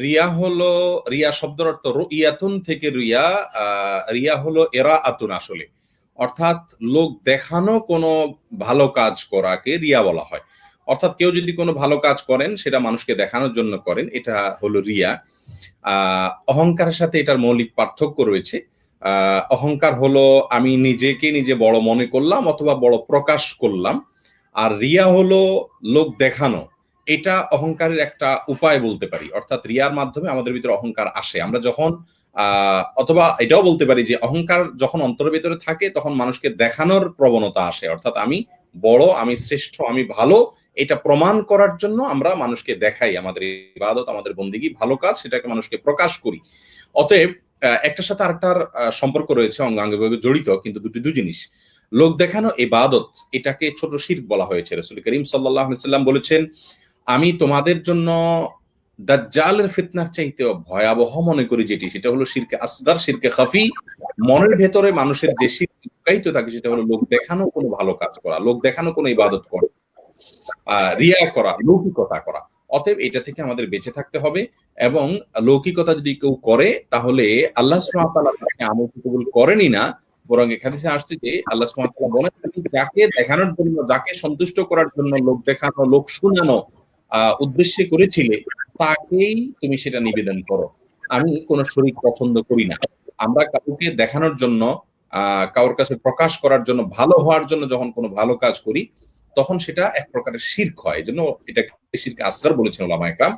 রিয়া হলো, রিয়া শব্দের অর্থ ইয়াতুন থেকে রিয়া রিয়া হলো এরা আতুন আসলে। অর্থাৎ লোক দেখানো কোনো ভালো কাজ করাকে রিয়া বলা হয়। অর্থাৎ কেউ যদি কোনো ভালো কাজ করেন, সেটা মানুষকে দেখানোর জন্য করেন, এটা হলো রিয়া। অহংকারের সাথে এটার মৌলিক পার্থক্য রয়েছে। অহংকার হলো, আমি নিজেকে নিজে বড় মনে করলাম অথবা বড় প্রকাশ করলাম। আর রিয়া হলো লোক দেখানো। এটা অহংকারের একটা উপায় বলতে পারি। অর্থাৎ রিয়ার মাধ্যমে আমাদের ভিতরে অহংকার আসে। আমরা যখন অথবা এটাও বলতে পারি যে অহংকার যখন অন্তরের ভিতরে থাকে, তখন মানুষকে দেখানোর প্রবণতা আসে। অর্থাৎ আমি বড়, আমি শ্রেষ্ঠ, আমি ভালো, এটা প্রমাণ করার জন্য আমরা মানুষকে দেখাই। আমাদের ইবাদত, আমাদের বন্দিগি ভালো কাজ, সেটাকে মানুষকে প্রকাশ করি। অতএব একটার সাথে আরেকটার সম্পর্ক রয়েছে, অঙ্গাঙ্গিভাবে জড়িত, কিন্তু দুটি দু জিনিস। লোক দেখানো ইবাদত, এটাকে ছোট শির্ক বলা হয়েছে। রসুল করিম সাল্লাহ সাল্লাম বলেছেন আমি তোমাদের জন্য দাজ্জালের ফিতনার চাইতেও ভয়াবহ মনে করি যেটি, সেটা হলো শিরকে আসগার, শিরকে খাফি। মনের ভেতরে মানুষের যে শির লুকায়িত থাকে, সেটা হলো লোক দেখানো, কোনো ভালো কাজ করা, লোক দেখানো, কোনো ইবাদত করা রিয়া করা, লৌকিকতা করা। অতএব এটা থেকে আমাদের বেঁচে থাকতে হবে এবং লৌকিকতা যদি কেউ করে, তাহলে আল্লাহ তাকে আমল কবুল করেনই না। বরং এখানে সে আসছে যে, আল্লাহ ওয়া বলেন, যাকে দেখানোর জন্য, যাকে সন্তুষ্ট করার জন্য লোক দেখানো, লোক শুনানো উদ্দেশ্যে করেছিলে, তাকেই তুমি সেটা নিবেদন করো। আমি কোন শরীর পছন্দ করি না। আমরা কাউকে দেখানোর জন্য কারোর কাছে প্রকাশ করার জন্য, ভালো হওয়ার জন্য যখন কোনো ভালো কাজ করি, তখন সেটা এক প্রকারের শির্ক হয়। জন্য এটাকে শির্ক আসগার বলেছেন ওলামা একরাম।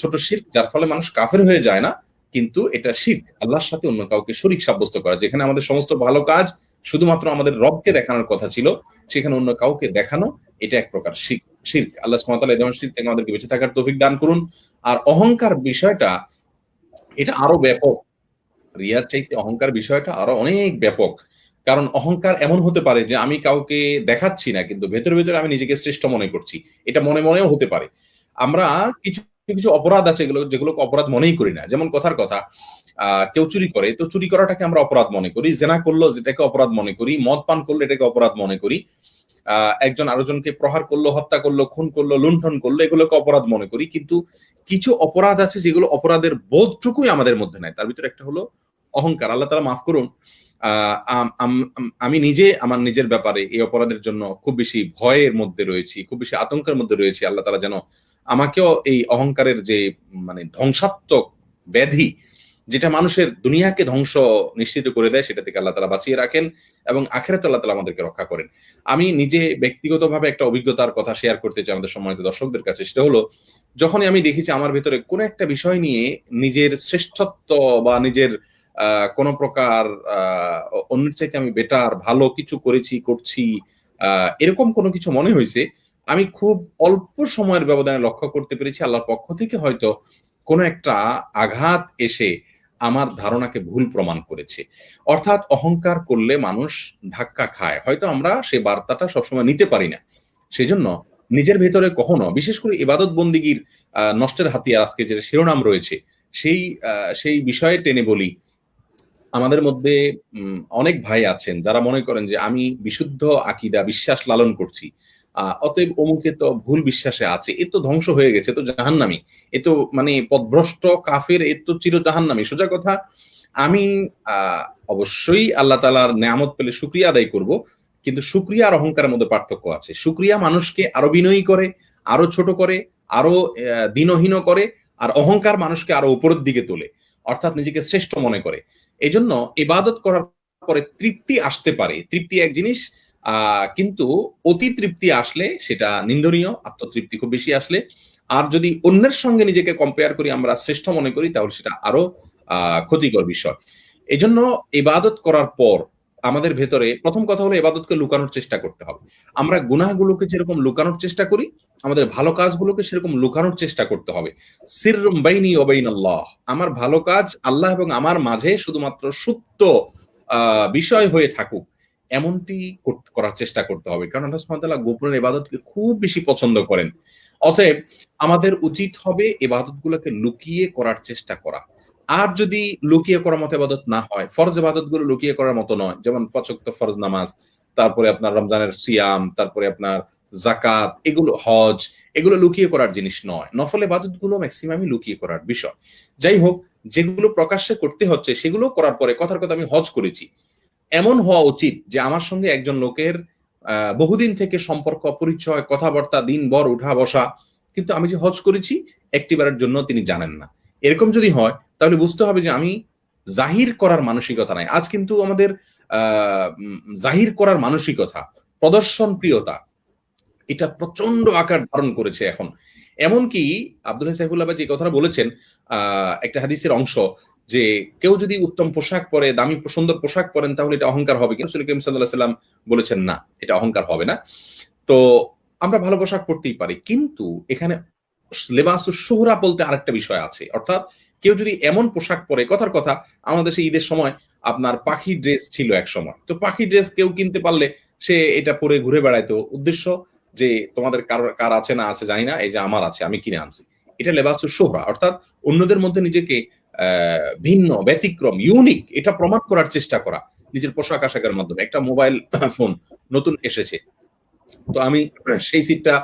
ছোট শির্ক, যার ফলে মানুষ কাফের হয়ে যায় না, কিন্তু এটা শির্ক। আল্লাহর সাথে অন্য কাউকে শরিক সাব্যস্ত করা। যেখানে আমাদের সমস্ত ভালো কাজ শুধুমাত্র আমাদের রবকে দেখানোর কথা ছিল সেখানে অন্য কাউকে দেখানো, এটা এক প্রকার শিখ শির্ক। আল্লাহ এই ধরনের শির্ক থেকে আমাদেরকে বেঁচে থাকার তৌফিক দান করুন। আর অহংকার বিষয়টা, এটা আরও ব্যাপক। রিয়ার চাইতে অহংকার বিষয়টা আরও অনেক ব্যাপক। কারণ অহংকার এমন হতে পারে যে আমি কাউকে দেখাচ্ছি না, কিন্তু ভেতরে ভেতরে আমি নিজেকে শ্রেষ্ঠ মনে করছি। এটা মনে মনেও হতে পারে। আমরা কিছু কিছু অপরাধ আছে যেগুলোকে অপরাধ মনেই করি না। যেমন কথার কথা কেউ চুরি করে, তো চুরি করাটাকে আমরা অপরাধ মনে করি। জেনা করল যেটাকে অপরাধ মনে করি, মদ পান করল এটাকে অপরাধ মনে করি একজন আরেকজনকে প্রহার করল, হত্যা করল, খুন করল, লুণ্ঠন করল, এগুলোকে অপরাধ মনে করি। কিন্তু কিছু অপরাধ আছে যেগুলো অপরাধের বোধটুকুই আমাদের মধ্যে নাই। তার ভিতরে একটা হলো অহংকার। আল্লাহ তালা মাফ করুন আম- নিজে আমার নিজের ব্যাপারে এই অপরাধের জন্য খুব বেশি ভয়ের মধ্যে রয়েছি, খুব বেশি আতঙ্কের মধ্যে রয়েছি। আল্লাহ তালা যেন আমাকেও এই অহংকারের যে মানে ধ্বংসাত্মক ব্যাধি যেটা মানুষের দুনিয়াকে ধ্বংস নিশ্চিত করে দেয়, সেটা থেকে আল্লাহ তালা বাঁচিয়ে রাখেন এবং আখেরাত আল্লাহ তালা আমাদেরকে রক্ষা করেন। আমি নিজে ব্যক্তিগতভাবে একটা অভিজ্ঞতার কথা শেয়ার করতে চাই আমাদের সম্মানিত দর্শকদের কাছে। সেটা হলো, যখনই আমি দেখেছি আমার ভেতরে কোনো একটা বিষয় নিয়ে নিজের শ্রেষ্ঠত্ব বা নিজের কোনো প্রকার অন্যের চাইতে আমি বেটার ভালো কিছু করেছি, করছি এরকম কোনো কিছু মনে হয়েছে, আমি খুব অল্প সময়ের ব্যবধানে লক্ষ্য করতে পেরেছি আল্লাহর পক্ষ থেকে হয়তো কোনো একটা আঘাত এসে আমার ধারণাকে ভুল প্রমাণ করেছে। অর্থাৎ অহংকার করলে মানুষ ধাক্কা খায়। হয়তো আমরা সেই বার্তাটা সবসময় নিতে পারি না। সেজন্য নিজের ভেতরে কখনো, বিশেষ করে ইবাদত বন্দিগির নষ্টের হাতিয়ার আজকে যে শিরোনাম রয়েছে, সেই সেই বিষয়ে টেনে বলি। আমাদের মধ্যে অনেক ভাই আছেন যারা মনে করেন যে আমি বিশুদ্ধ আকিদা, বিশ্বাস লালন করছি। অতএব অমুকে তো ভুল বিশ্বাসে আছে। এ তো ধ্বংস হয়ে গেছে তো জাহান্নামি। এ তো মানে পদভ্রষ্ট কাফের, এ তো চির জাহান্নামি। সোজা কথা, আমি অবশ্যই আল্লাহ তালার নেয়ামত পেলে শুক্রিয়া আদায় করব, কিন্তু শুক্রিয়া আর অহংকারের মধ্যে পার্থক্য আছে। শুক্রিয়া মানুষকে আরও বিনয়ী করে, আরও ছোট করে, আরও দীনহীন করে, আর অহংকার মানুষকে আরও উপরের দিকে তোলে, অর্থাৎ নিজেকে শ্রেষ্ঠ মনে করে। এই জন্য ইবাদত করার পরে তৃপ্তি আসতে পারে। তৃপ্তি এক জিনিস কিন্তু অতি তৃপ্তি আসলে সেটা নিন্দনীয় আত্মতৃপ্তি খুব বেশি আসলে। আর যদি অন্যের সঙ্গে নিজেকে কম্পেয়ার করি আমরা শ্রেষ্ঠ মনে করি তাহলে সেটা আরও ক্ষতিকর বিষয়। এই জন্য ইবাদত করার পর আমাদের ভেতরে প্রথম কথা হলো এবাদতকে লুকানোর চেষ্টা করতে হবে। আমরা গুনাহগুলোকে যেরকম লুকানোর চেষ্টা করি আমাদের ভালো কাজগুলোকে সেরকম লুকানোর চেষ্টা করতে হবে। আমার ভালো কাজ আল্লাহ এবং আমার মাঝে শুধুমাত্র আহ, বিষয় হয়ে থাকুক। এমনটি করার চেষ্টা করতে হবে। কারণ আল্লাহ গোপনের ইবাদতকে খুব বেশি পছন্দ করেন। অতএব আমাদের উচিত হবে ইবাদতগুলোকে লুকিয়ে করার চেষ্টা করা। আর যদি লুকিয়ে করার মতো ইবাদত না হয়, ফরজ ইবাদতগুলো লুকিয়ে করার মতো নয়, যেমন ফচক্ত ফরজ নামাজ, তারপরে আপনার রমজানের সিয়াম, তারপরে আপনার জাকাত এগুলো হজ, এগুলো লুকিয়ে করার জিনিস নয়। নফল এবাদতগুলো ম্যাক্সিমামই লুকিয়ে করার বিষয়। যাই হোক, যেগুলো প্রকাশ্যে করতে হচ্ছে, সেগুলো করার পরে কথার কথা আমি হজ করেছি। এমন হওয়া উচিত যে আমার সঙ্গে একজন লোকের বহুদিন থেকে সম্পর্ক, পরিচয়, কথাবার্তা, দিন, বর, উঠা, বসা, কিন্তু আমি যে হজ করেছি একটিবারের জন্য তিনি জানেন না। এরকম যদি হয়, তাহলে বুঝতে হবে যে আমি জাহির করার মানসিকতা নাই। আজ কিন্তু আমাদের জাহির করার মানসিকতা, প্রদর্শন প্রিয়তা, এটা প্রচণ্ড আকার ধারণ করেছে এখন। এমনকি আব্দুল সাইফুল্লাহ যে কথাটা বলেছেন একটা হাদিসের অংশ যে কেউ যদি উত্তম পোশাক পরে, দামি সুন্দর পোশাক পরেন, তাহলে এটা অহংকার হবে কিন্তু সাল্লাম বলেছেন, না, এটা অহংকার হবে না। তো আমরা ভালো পোশাক পরতেই পারি, কিন্তু এখানে লেবাস সোহরা বলতে আরেকটা বিষয় আছে। অর্থাৎ কেউ যদি এমন পোশাক পরে, কথার কথা, আমাদের সেই ঈদের সময় আপনার পাখি ড্রেস ছিল এক সময়। তো পাখি ড্রেস কেউ কিনতে পারলে সে এটা পরে ঘুরে বেড়াইতো। উদ্দেশ্য যে তোমাদের কার কার আছে না আছে জানি না, এই যে আমার আছে, আমি কিনে আনছি। এটা লেবাস সোহরা। অর্থাৎ অন্যদের মধ্যে নিজেকে ভিন্ন, ব্যতিক্রম ইউনিক এটা প্রমাণ করার চেষ্টা করা নিজের পোশাক আশাকের মাধ্যমে। একটা মোবাইল ফোন নতুন এসেছে। তো আমি সেই সিটটা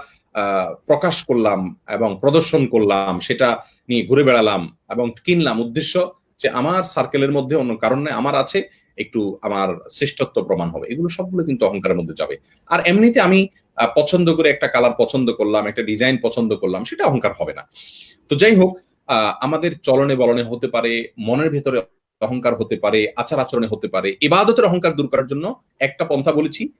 প্রকাশ করলাম এবং প্রদর্শন করলাম, সেটা নিয়ে ঘুরে বেড়ালাম এবং কিনলাম। উদ্দেশ্য যে আমার সার্কেলের মধ্যে অন্য কারণে আমার আছে, একটু আমার শ্রেষ্ঠত্ব প্রমাণ হবে। এগুলো সবগুলো কিন্তু অহংকারের মধ্যে যাবে। আর এমনিতে আমি পছন্দ করে একটা কালার পছন্দ করলাম, একটা ডিজাইন পছন্দ করলাম, সেটা অহংকার হবে না। তো যাই হোক আমাদের চলনে বলনে হতে পারে, মনের ভেতরে অহংকার হতে পারে, আচার আচরণে হতে পারে, এবাদতের অহংকার দূর করার জন্য একটা পন্থা বলেছি,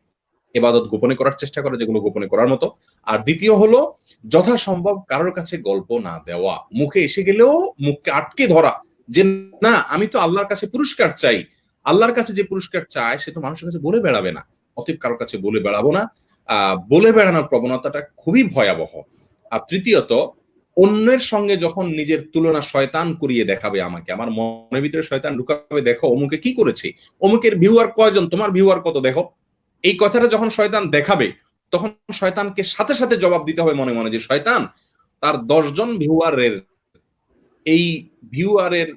এবাদত গোপনে করার চেষ্টা করে, যেগুলো গোপনে করার মতো। আর দ্বিতীয় হলো, যথাসম্ভব কারোর কাছে গল্প না দেওয়া। মুখে এসে গেলেও মুখকে আটকে ধরা। যে না, আমি তো আল্লাহর কাছে পুরস্কার চাই। আল্লাহর কাছে যে পুরস্কার চায়, সে তো মানুষের কাছে বলে বেড়াবে না। অতএব কারোর কাছে বলে বেড়াবো না। আহ, বলে বেড়ানোর প্রবণতাটা খুবই ভয়াবহ। আর তৃতীয়ত অন্যের সঙ্গে যখন নিজের তুলনা শয়তান করিয়ে দেখাবে আমাকে, আমার মনের ভিতরে শয়তান ঢুকাবে, দেখো অমুকে কি করেছে? অমুকের ভিউয়ার কয়জন? তোমার ভিউয়ার কত? দেখো। এই কথাটা যখন শয়তান দেখাবে, তখন শয়তানকে সাথে সাথে জবাব দিতে হবে মনে মনে যে, শয়তান, তার দশজন ভিউয়ারের এই ভিউয়ারের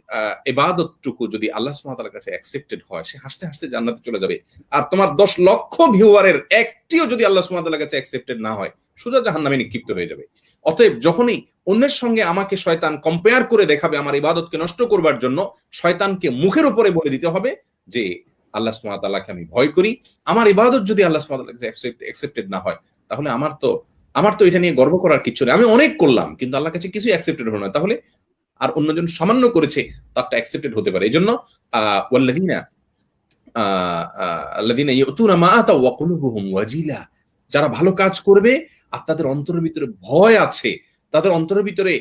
এবাদতটুকু যদি আল্লাহ সুমাতার কাছে অ্যাকসেপ্টেড হয়, সে হাসতে হাসতে জান্নাতে চলে যাবে। আর তোমার দশ লক্ষ ভিউয়ারের একটিও যদি আল্লাহ সুমাতার কাছে অ্যাকসেপ্টেড না হয়, সোজা জাহান নামে নিক্ষিপ্ত হয়ে যাবে। অতএব যখনই অন্যের সঙ্গে আমাকে শয়তান কম্পেয়ার করে দেখাবে আমার ইবাদতকে নষ্ট করবার জন্য, শয়তানকে মুখের উপরে বলে দিতে হবে যে, আল্লাহ সুমাতাল্লাহকে আমি ভয় করি। আমার ইবাদত যদি আল্লাহ সুমাতাল্লাহকে অ্যাকসেপ্টেড না হয়, তাহলে আমার তো আমার তো এটা নিয়ে গর্ব করার কিছু নেই। আমি অনেক করলাম, কিন্তু আল্লাহ কাছে কিছুই অ্যাকসেপ্টেড হলো না। তাহলে আর অন্যজন সামান্য করেছে, তারটা অ্যাকসেপ্টেড হতে পারে। এই জন্য যারা ভালো কাজ করবে আর তাদের অন্তরের ভিতরে ভয় আছে, তাদের অন্তরের ভিতরে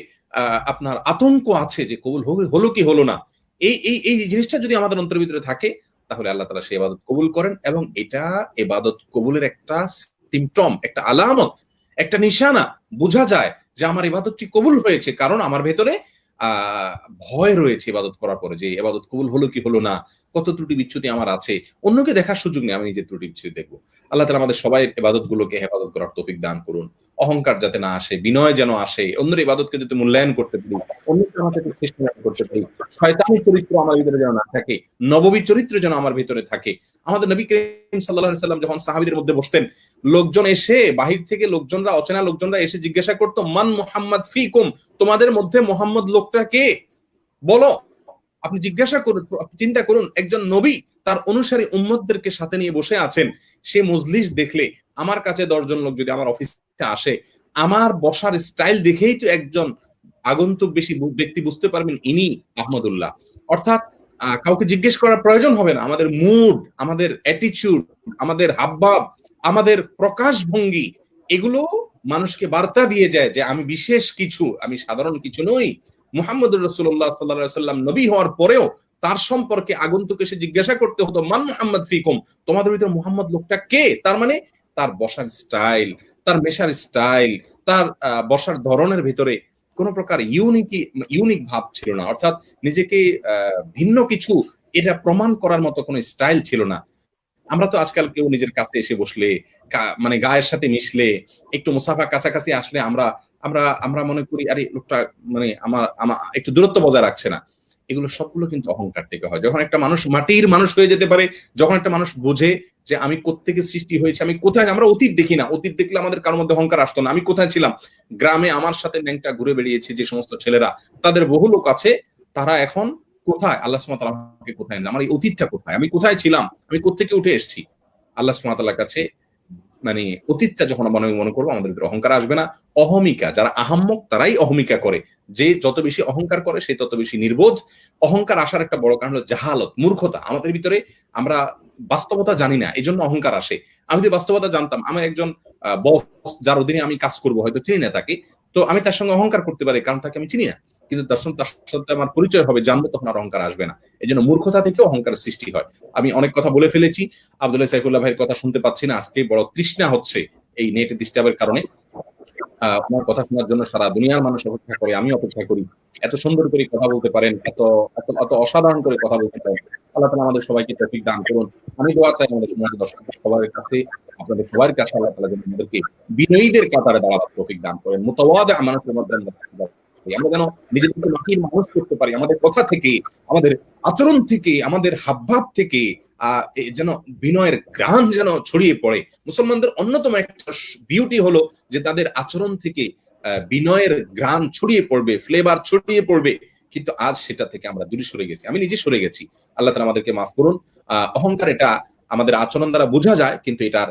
আপনার আতঙ্ক আছে যে কবুল হবে হলো কি হলো না। এই এই এই জিনিসটা যদি আমাদের অন্তরের ভিতরে থাকে, তাহলে আল্লাহ তালা সে এবাদত কবুল করেন এবং এটা এবাদত কবুলের একটা সিমটম একটা আলামত, একটা নিশানা বোঝা যায় যে আমার ইবাদতটি কবুল হয়েছে। কারণ আমার ভেতরে ভয় রয়েছে ইবাদত করার পরে যে এবাদত কবুল হলো কি হলো না, কত ত্রুটি বিচ্ছুতি আমার আছে, অন্যকে দেখার সুযোগ নেই, আমি নিজের ত্রুটি বিচ্ছুতি দেখব। আল্লাহ তালা আমাদের সবাই এবাদত গুলোকে হেফাজত করার তৌফিক দান করুন। অহংকার যাতে না আসে, বিনয় যেন আসে, অন্যের ইবাদতকে যাতে মূল্যায়ন করতে পারি অন্যকে আমাকে শ্রেষ্ঠ করতে পারি, শয়তানি চরিত্র আমার ভিতরে যেন না থাকে, নববী চরিত্র যেন আমার ভিতরে থাকে। আমাদের নবী করিম সাল্লাহ সাল্লাম যখন সাহাবিদের মধ্যে বসতেন, লোকজন এসে বাহির থেকে লোকজনরা, অচেনা লোকজনরা এসে জিজ্ঞাসা করতো, মান মোহাম্মদ ফিকুম? তোমাদের মধ্যে মোহাম্মদ লোকটা কে? বলো। আপনি জিজ্ঞাসা করুন চিন্তা করুন, একজন নবী তার অনুসারী উম্মদদেরকে সাথে নিয়ে বসে আছেন, সে মজলিস দেখলে আমার কাছে দশজন লোক যদি আমার অফিসে আসে, আমার বসার স্টাইল দেখেই তো একজন আগন্তুক বেশি ব্যক্তি বুঝতে পারবেন ইনি আহমদুল্লাহ। অর্থাৎ কাউকে জিজ্ঞেস করার প্রয়োজন হবে না। আমাদের মুড আমাদের অ্যাটিচিউড আমাদের হাবভাব, আমাদের প্রকাশ ভঙ্গি এগুলো মানুষকে বার্তা দিয়ে যায় যে আমি বিশেষ কিছু, আমি সাধারণ কিছু নই। মুহাম্মদ রসুল্লাহ সাল্লাহ সাল্লাম নবী হওয়ার পরেও তার সম্পর্কে আগন্তুক এসে জিজ্ঞাসা করতে হতো, মান মোহাম্মদ ফিকুম? তোমাদের ভিতরে মোহাম্মদ লোকটা কে? তার মানে তার বসার স্টাইল, তার মেশার স্টাইল, তার বসার ধরনের ভিতরে কোন প্রকার ইউনিক ইউনিক ভাব ছিল না। অর্থাৎ নিজেকে ভিন্ন কিছু এটা প্রমাণ করার মতো কোনো স্টাইল ছিল না। আমরা তো আজকাল কেউ নিজের কাছে এসে বসলে মানে গায়ের সাথে মিশলে, একটু মুসাফা কাছাকাছি আসলে আমরা আমরা আমরা মনে করি, আরে, লোকটা মানে আমার আমার, একটু দূরত্ব বজায় রাখছে না। এগুলো সবগুলো কিন্তু অহংকার থেকে হয়। যখন একটা মানুষ মাটির মানুষ হয়ে যেতে পারে, যখন একটা মানুষ বোঝে যে আমি কোত্থেকে সৃষ্টি হয়েছে, আমি কোথায়, আমরা অতীত দেখি না। অতীত দেখলে আমাদের কারোর মধ্যে অহংকার আসতো না। আমি কোথায় ছিলাম? গ্রামে আমার সাথে ন্যাংটা ঘুরে বেরিয়েছে যে সমস্ত ছেলেরা। তাদের বহু লোক আছে, তারা এখন কোথায়? আল্লাহ সুমাত আমাকে কোথায়? আমার এই অতীতটা কোথায়? আমি কোথায় ছিলাম? আমি কোথেকে উঠে এসেছি? আল্লাহ সুমাতাল্লাহ কাছে মানে অতীতটা যখন মনে মনে করব, আমাদের ভিতরে অহংকার আসবে না। অহমিকা, যারা আহাম্মক, তারাই অহমিকা করে। যে যত বেশি অহংকার করে, সে তত বেশি নির্বোধ। অহংকার আসার একটা বড় কারণ হলো জাহালত, মূর্খতা। আমাদের ভিতরে আমরা বাস্তবতা জানি না এই জন্য অহংকার আসে। আমি যদি বাস্তবতা জানতাম আমার একজন বস যার অধীনে আমি কাজ করব, হয়তো চিনি না তাকে। তো আমি তার সঙ্গে অহংকার করতে পারি, কারণ তাকে আমি চিনি না। কিন্তু তার তার সাথে আমার পরিচয় হবে জানব তখন আর অহংকার আসবে না। এই জন্য মূর্খতা থেকেও অহংকার সৃষ্টি হয়। আমি অনেক কথা বলে ফেলেছি। আব্দুল্লাহ সাইফুল্লাহ ভাইয়ের কথা শুনতে পাচ্ছি না। আজকে বড় তৃষ্ণা হচ্ছে এই নেট ডিস্টার্বের কারণে। আহ, কথা শোনার জন্য সারা দুনিয়ার মানুষ অপেক্ষা করে আমি অপেক্ষা করি। এত সুন্দর করে কথা বলতে পারেন এত এত অসাধারণ করে কথা বলতে পারেন। আল্লাহ তালা আমাদের সবাইকে টপিক দান করুন। আমি দোয়া চাই আমাদের সমাজের দর্শক সবার কাছে আপনাদের সবার কাছে আল্লাহ তালা যেন আমাদেরকে বিনয়ীদের কাতারে দাঁড়াবার টপিক দান করেন। মোতাবাদ মানুষের মধ্যে পারি। আমরা যেন নিজেদেরকে মাটির মানুষ করতে পারি। আমাদের কথা থেকে, আমাদের আচরণ থেকে, আমাদের হাবভাব থেকে যেন বিনয়ের গ্রাম যেন ছড়িয়ে পড়ে। মুসলমানদের অন্যতম একটা বিউটি হলো যে তাদের আচরণ থেকে বিনয়ের গ্রাম ছড়িয়ে পড়বে ফ্লেভার ছড়িয়ে পড়বে। কিন্তু আজ সেটা থেকে আমরা দূরে সরে গেছি। আমি নিজে সরে গেছি। আল্লাহ তালা আমাদেরকে মাফ করুন। অহংকার এটা আমাদের আচরণ দ্বারা বোঝা যায়, কিন্তু এটার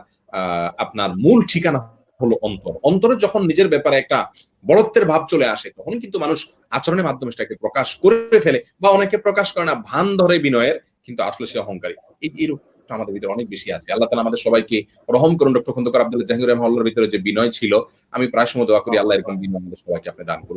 আপনার মূল ঠিকানা হলো অন্তর। অন্তরে যখন নিজের ব্যাপারে একটা বড়ত্বের ভাব চলে আসে, তখন কিন্তু মানুষ আচরণের মাধ্যমে সেটাকে প্রকাশ করে ফেলে বা অনেকে প্রকাশ করে না, ভান ধরে বিনয়ের, কিন্তু আসলে সে অহংকারী। এই এরূপ আমাদের ভিতরে অনেক বেশি আছে। আল্লাহ তালা আমাদের সবাইকে রহম করুন। ডক্টর খন্দকার আব্দুল জাহিদুর রহমাল্লার ভিতরে যে বিনয় ছিল, আমি প্রায় সময় দোয়া করি, আল্লাহ এরকম বিনয় আমাদের সবাইকে আপনি দান করুন।